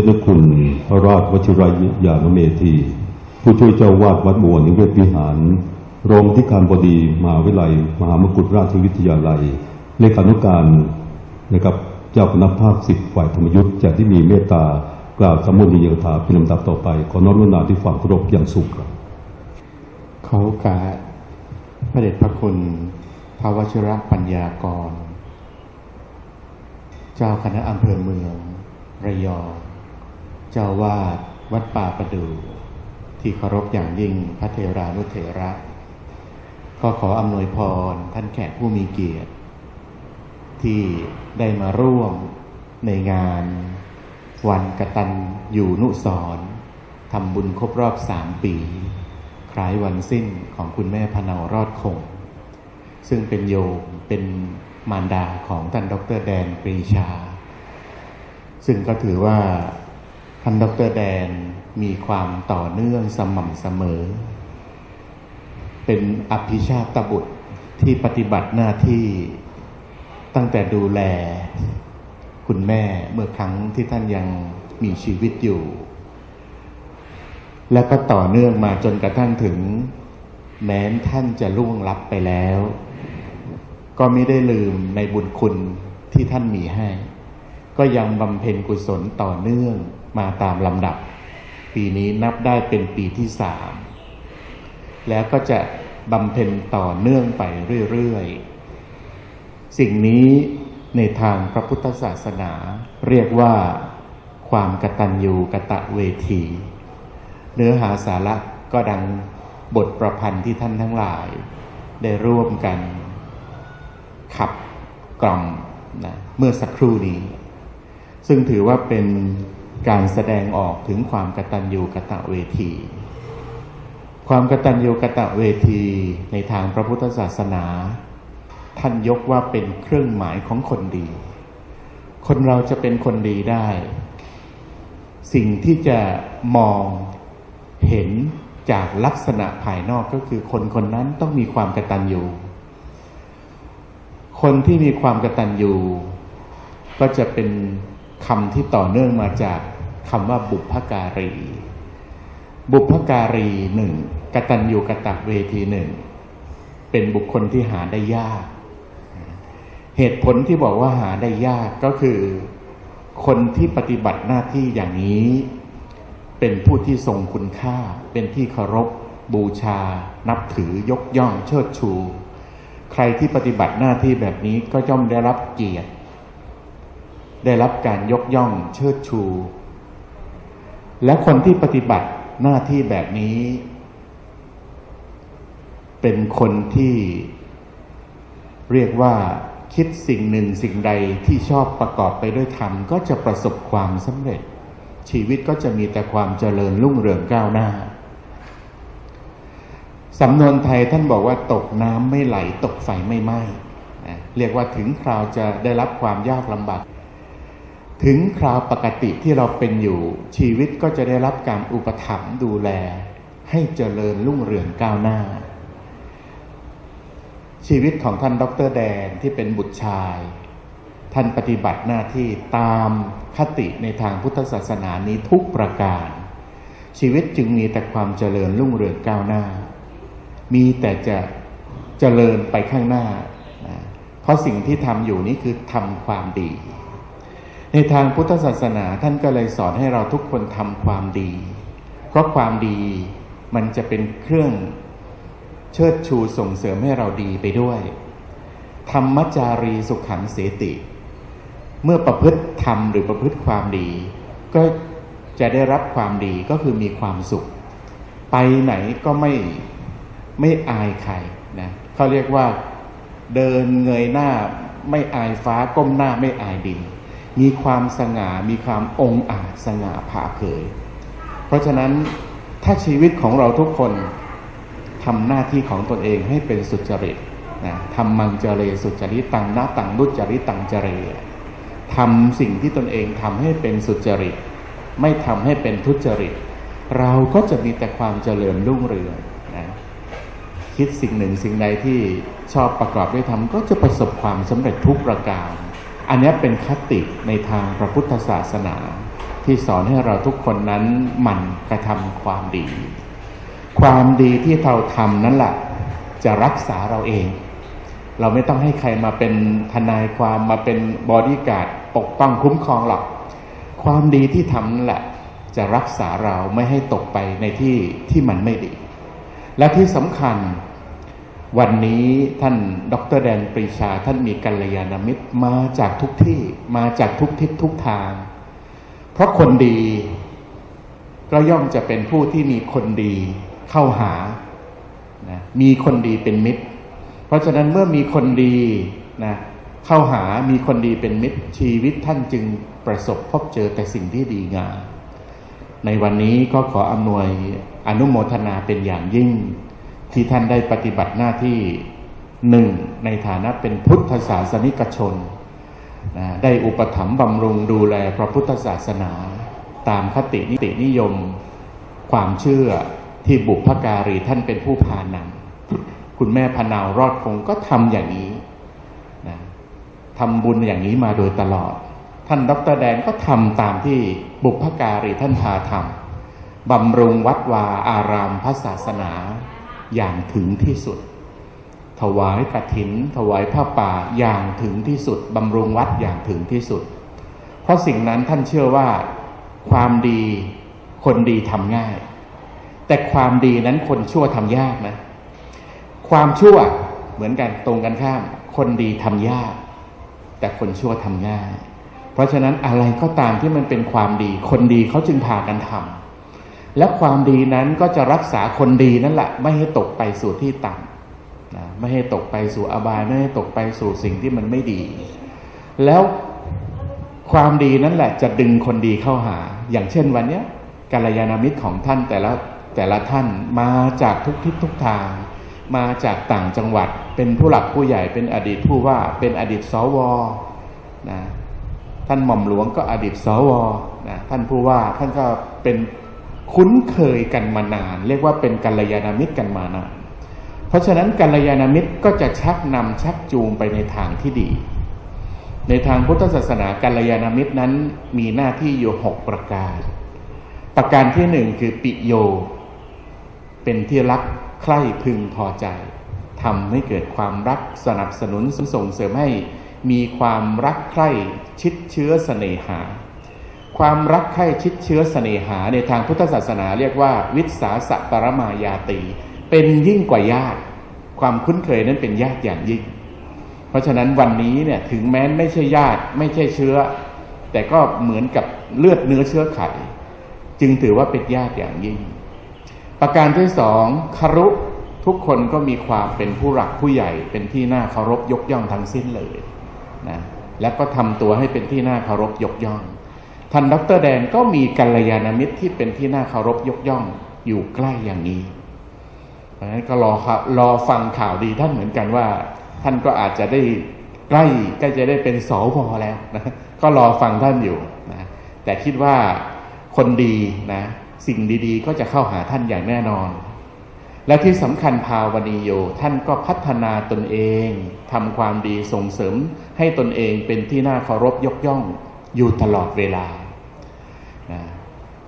ด็จพระคุณพระราชวชิรยานเมธี ผู้ช่วยเจ้าวาดวัดบัวนิเวศวิหาร รองที่การบดีมหาวิทยาลัย มหามกุฏราชวิทยาลัย เลขานุการนะครับเจ้าคณะภาคสิบฝ่ายธรรมยุทธ์จากที่มีเมตตากล่าวสมุนียถาเป็นลำดับต่อไป ขอน้อมรนาที่ฝั่งเคารพอย่างสูงครับขอโอกาสพระเดชพระคุณพระวชิระปัญญากร เจ้าคณะอำเภอเมือง ระยอง เจ้าวาดวัดป่าประดูที่เคารพอย่างยิ่งพระเทรานุเถระก็ขออำนวยพรท่านแขกผู้มีเกียรติ ที่ได้มาร่วมในงาน วันกตันอยู่นุสรทำบุญครบรอบสามปี คล้ายวันสิ้นของคุณแม่พนาวรอดคง ซึ่งเป็นโยมเป็นมารดาของท่านดรแดนปรีชา ซึ่งก็ถือว่า ท่านดรแดนมีความต่อเนื่องสม่ำเสมอ เป็นอภิชาตบุตรที่ปฏิบัติหน้าที่ตั้งแต่ดูแล คุณแม่เมื่อครั้งที่ท่านยังมีชีวิตอยู่ แล้วก็ต่อเนื่องมาจนกระทั่งถึง แม้นท่านจะล่วงลับไปแล้ว ก็ไม่ได้ลืมในบุญคุณที่ท่านมีให้ ก็ยังบำเพ็ญกุศลต่อเนื่องมาตามลำดับ ปีนี้นับได้เป็นปีที่สามแล้วก็จะบำเพ็ญต่อเนื่องไปเรื่อยๆ สิ่งนี้ในทางพระพุทธศาสนาเรียกว่าความกตัญญูกะตะเวที เนื้อหาสาระก็ดังบทประพันธ์ที่ท่านทั้งหลาย ได้ร่วมกันขับกล่อมนะเมื่อสักครู่นี้ ซึ่งถือว่าเป็นการแสดงออกถึงความกตัญญูกะตะเวที ความกตัญญูกะตะเวทีในทางพระพุทธศาสนา ท่านยกว่าเป็นเครื่องหมายของคนดี คนเราจะเป็นคนดีได้ สิ่งที่จะมองเห็นจากลักษณะภายนอกก็คือคนคนนั้นต้องมีความกตัญญูคนที่มีความกตัญญูก็จะเป็น คำที่ต่อเนื่องมาจากคำว่าบุพการี บุพการีหนึ่งกตัญญูกะตะเวทีหนึ่งเป็นบุคคลที่หาได้ยาก เหตุผลที่บอกว่าหาได้ยากก็คือ คนที่ปฏิบัติหน้าที่อย่างนี้ เป็นผู้ที่ทรงคุณค่า เป็นที่เคารพ บูชา นับถือยกย่องเชิดชู ใครที่ปฏิบัติหน้าที่แบบนี้ก็ย่อมได้รับเกียรติ ได้รับการยกย่องเชิดชู และคนที่ปฏิบัติหน้าที่แบบนี้ เป็นคนที่เรียกว่าคิดสิ่งหนึ่งสิ่งใดที่ชอบประกอบไปด้วยธรรมก็จะประสบความสำเร็จ ชีวิตก็จะมีแต่ความเจริญรุ่งเรืองก้าวหน้าสำนวนไทยท่านบอกว่าตกน้ำไม่ไหลตกไฟไม่ไหม้เรียกว่าถึงคราวจะได้รับความยากลำบาก ถึงคราวปกติที่เราเป็นอยู่ ชีวิตก็จะได้รับการอุปถัมภ์ดูแล ให้เจริญรุ่งเรืองก้าวหน้า ชีวิตของท่านดรแดนที่เป็นบุตรชาย ท่านปฏิบัติหน้าที่ตามคติในทางพุทธศาสนานี้ทุกประการ ชีวิตจึงมีแต่ความเจริญรุ่งเรืองก้าวหน้า มีแต่จะเจริญไปข้างหน้านะเพราะสิ่งที่ทำอยู่นี้คือทำความดี ในทางพุทธศาสนาท่านก็เลยสอนให้เราทุกคนทำความดี เพราะความดีมันจะเป็นเครื่องเชิดชูส่งเสริมให้เราดีไปด้วย ธรรมจารีสุขังเสติ เมื่อประพฤติธรรมหรือประพฤติความดี ก็จะได้รับความดีก็คือมีความสุข ไปไหนก็ไม่ไม่อายใครนะเขาเรียกว่าเดินเงยหน้าไม่อายฟ้าก้มหน้าไม่อายดิน มีความสง่า มีความองอาจสง่าผ่าเผย เพราะฉะนั้นถ้าชีวิตของเราทุกคนทำหน้าที่ของตนเองให้เป็นสุจริตนะทำมังเจเรสุจริตตังนาตังนุจริตตังเจเรทำสิ่งที่ตนเองทำให้เป็นสุจริต ไม่ทำให้เป็นทุจริต เราก็จะมีแต่ความเจริญรุ่งเรืองนะคิดสิ่งหนึ่งสิ่งใดที่ชอบประกอบด้วยธรรมก็จะประสบความสำเร็จทุกประการ อันนี้เป็นคติ ในทางพระพุทธศาสนา ที่สอนให้เราทุกคนนั้นหมั่นกระทำความดี ความดีที่เราทำนั่นแหละจะรักษาเราเอง เราไม่ต้องให้ใครมาเป็นทนายความมาเป็นบอดี้การ์ดปกป้องคุ้มครองหรอกความดีที่ทำนั่นแหละจะรักษาเราไม่ให้ตกไปในที่ที่มันไม่ดี และที่สำคัญ วันนี้ท่านดรแดนปรีชาท่านมีกัลยาณมิตรมาจากทุกที่มาจากทุกทิศทุกทาง เพราะคนดีก็ย่อมจะเป็นผู้ที่มีคนดีเข้าหานะมีคนดีเป็นมิตร เพราะฉะนั้นเมื่อมีคนดีนะเข้าหามีคนดีเป็นมิตร ชีวิตท่านจึงประสบพบเจอแต่สิ่งที่ดีงามในวันนี้ก็ขออำนวยอนุโมทนาเป็นอย่างยิ่ง ที่ท่านได้ปฏิบัติหน้าที่หนึ่งในฐานะเป็นพุทธศาสนิกชนนะได้อุปถัมภ์บำรุงดูแลพระพุทธศาสนา ตามคตินิตินิยม ความเชื่อที่บุพการีท่านเป็นผู้พานำคุณแม่พนาวรอดคงก็ทำอย่างนี้นะทำบุญอย่างนี้มาโดยตลอด ท่านดรแดงก็ทำตามที่บุพการีท่านพาทำบำรุงวัดวาอารามพระศาสนา อย่างถึงที่สุด ถวายกฐิน ถวายผ้าป่าอย่างถึงที่สุดบำรุงวัดอย่างถึงที่สุด เพราะสิ่งนั้นท่านเชื่อว่าความดีคนดีทำง่าย แต่ความดีนั้นคนชั่วทำยากนะ ความชั่วเหมือนกันตรงกันข้าม คนดีทำยาก แต่คนชั่วทำง่าย เพราะฉะนั้นอะไรก็ตามที่มันเป็นความดี คนดีเขาจึงพากันทำ และความดีนั้นก็จะรักษาคนดีนั่นแหละ ไม่ให้ตกไปสู่ที่ต่ำนะไม่ให้ตกไปสู่อบาย ไม่ให้ตกไปสู่สิ่งที่มันไม่ดี แล้วความดีนั่นแหละ จะดึงคนดีเข้าหา อย่างเช่นวันนี้กัลยาณมิตรของท่านแต่ละแต่ละท่านมาจากทุกทิศทุกทาง มาจากต่างจังหวัด เป็นผู้หลักผู้ใหญ่เป็นอดีตผู้ว่าเป็นอดีตสวนะท่านหม่อมหลวงก็อดีตสวนะท่านผู้ว่าท่านก็เป็น คุ้นเคยกันมานาน เรียกว่าเป็นกัลยาณมิตรกันมานานเพราะฉะนั้นกัลยาณมิตรก็จะชักนำชักจูงไปในทางที่ดี ในทางพุทธศาสนากัลยาณมิตรนั้นมีหน้าที่อยู่หกประการ ประการที่หนึ่งคือปิโย เป็นที่รักใคร่พึงพอใจทำให้เกิดความรักสนับสนุนส่งเสริมให้มีความรักใคร่ชิดเชื้อเสน่หา ความรักใคร่ชิดเชื้อเสน่หาในทางพุทธศาสนาเรียกว่าวิสาสะปรมายาตี เป็นยิ่งกว่าญาติ ความคุ้นเคยนั้นเป็นญาติอย่างยิ่ง เพราะฉะนั้นวันนี้เนี่ยถึงแม้ไม่ใช่ญาติไม่ใช่เชื้อ แต่ก็เหมือนกับเลือดเนื้อเชื้อไข จึงถือว่าเป็นญาติอย่างยิ่ง ประการที่สองคารุทุกคนก็มีความเป็นผู้หลักผู้ใหญ่ เป็นที่น่าเคารพยกย่องทั้งสิ้นเลยนะและก็ทำตัวให้เป็นที่น่าเคารพยกย่อง ท่านดรแดงก็มีกัลยาณมิตรที่เป็นที่น่าเคารพยกย่องอยู่ใกล้อย่างนี้ เพราะฉะนั้นก็รอครอฟังข่าวดีท่านเหมือนกันว่า ท่านก็อาจจะได้ใกล้ใกล้จะได้เป็นสวแล้วนะก็รอฟังท่านอยู่นะแต่คิดว่าคนดีนะสิ่งดีๆ ก็จะเข้าหาท่านอย่างแน่นอน และที่สำคัญภาวนีโยท่านก็พัฒนาตนเองทำความดีส่งเสริมให้ตนเองเป็นที่น่าเคารพยกย่องอยู่ตลอดเวลา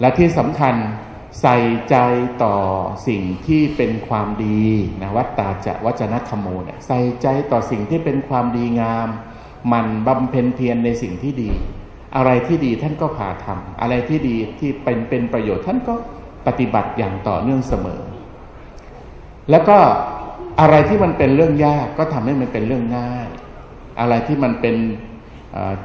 และที่สำคัญใส่ใจต่อสิ่งที่เป็นความดีนะวัตตาจะวจนะธรรมโมเนี่ยใส่ใจต่อสิ่งที่เป็นความดีงาม มันบำเพ็ญเพียรในสิ่งที่ดี อะไรที่ดีท่านก็พาทำอะไรที่ดีที่เป็นเป็นประโยชน์ท่านก็ปฏิบัติอย่างต่อเนื่องเสมอ แล้วก็อะไรที่มันเป็นเรื่องยากก็ทำให้มันเป็นเรื่องง่าย อะไรที่มันเป็น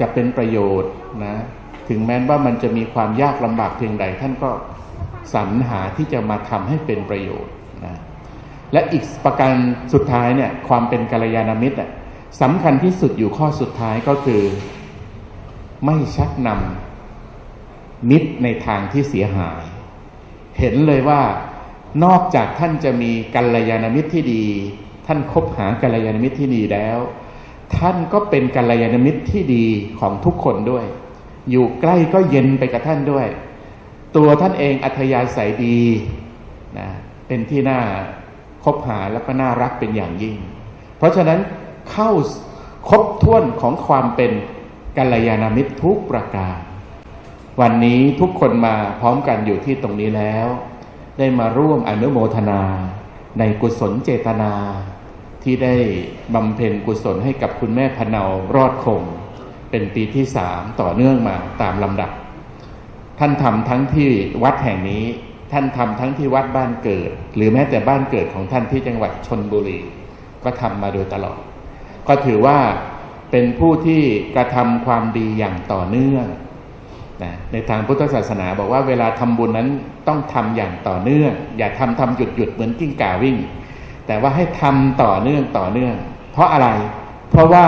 จะเป็นประโยชน์นะ ถึงแม้ว่ามันจะมีความยากลำบากเพียงใด ท่านก็สรรหาที่จะมาทำให้เป็นประโยชน์นะและอีกประการสุดท้ายเนี่ยความเป็นกัลยาณมิตรสำคัญที่สุดอยู่ข้อสุดท้ายก็คือ ไม่ชักนำมิตรในทางที่เสียหาย เห็นเลยว่านอกจากท่านจะมีกัลยาณมิตรที่ดี ท่านคบหากัลยาณมิตรที่ดีแล้ว ท่านก็เป็นกัลยาณมิตรที่ดีของทุกคนด้วย อยู่ใกล้ก็เย็นไปกับท่านด้วย ตัวท่านเองอัธยาศัยดีนะเป็นที่น่าคบหาแล้วก็น่ารักเป็นอย่างยิ่ง เพราะฉะนั้นเข้าครบถ้วนของความเป็นกัลยาณมิตรทุกประการ วันนี้ทุกคนมาพร้อมกันอยู่ที่ตรงนี้แล้ว ได้มาร่วมอนุโมทนา ในกุศลเจตนา ที่ได้บำเพ็ญกุศลให้กับคุณแม่พเนารอดคง เป็นปีที่สามต่อเนื่องมาตามลำดับ ท่านทำทั้งที่วัดแห่งนี้ ท่านทำทั้งที่วัดบ้านเกิด หรือแม้แต่บ้านเกิดของท่านที่จังหวัดชนบุรี ก็ทำมาโดยตลอด ก็ถือว่าเป็นผู้ที่กระทำความดีอย่างต่อเนื่องนะในทางพุทธศาสนาบอกว่าเวลาทำบุญนั้นต้องทำอย่างต่อเนื่อง อย่าทำทำหยุดหยุดเหมือนกิ้งก่าวิ่ง แต่ว่าให้ทำต่อเนื่องต่อเนื่อง เพราะอะไร เพราะว่า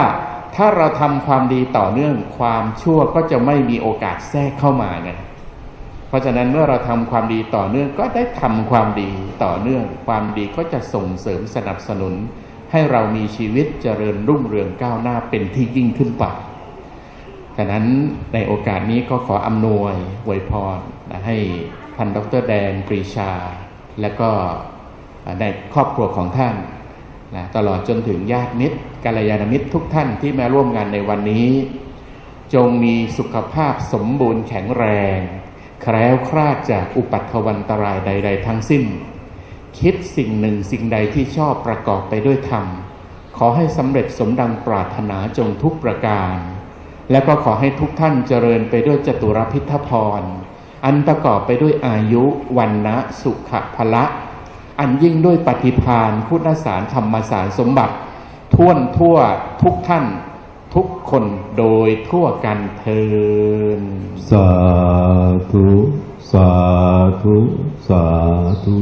ถ้าเราทำความดีต่อเนื่องความชั่วก็จะไม่มีโอกาสแทรกเข้ามาไงเพราะฉะนั้นเมื่อเราทำความดีต่อเนื่องก็ได้ทำความดีต่อเนื่อง ความดีก็จะส่งเสริมสนับสนุน ให้เรามีชีวิตเจริญรุ่งเรืองก้าวหน้าเป็นที่ยิ่งขึ้นไปฉะนั้นในโอกาสนี้ก็ขออำนวยอวยพรให้ท่านดรแดนปรีชา และก็ในครอบครัวของท่าน นะตลอดจนถึงญาติมิตรกัลยาณมิตรทุกท่านที่มาร่วมงานในวันนี้ จงมีสุขภาพสมบูรณ์แข็งแรง แคล้วคลาดจากอุปัตถวันตรายใด ๆ ทั้งสิ้น คิดสิ่งหนึ่งสิ่งใดที่ชอบประกอบไปด้วยธรรม ขอให้สำเร็จสมดังปรารถนาจงทุกประการ และก็ขอให้ทุกท่านเจริญไปด้วยจตุรพิทพรอันประกอบไปด้วยอายุวันนะสุขพละ อันยิ่งด้วยปฏิพานพุทธสารธรรมสารสมบัติท่วนทั่วทุกท่านทุกคนโดยทั่วกันเทินสาธุ สาธุ สาธุ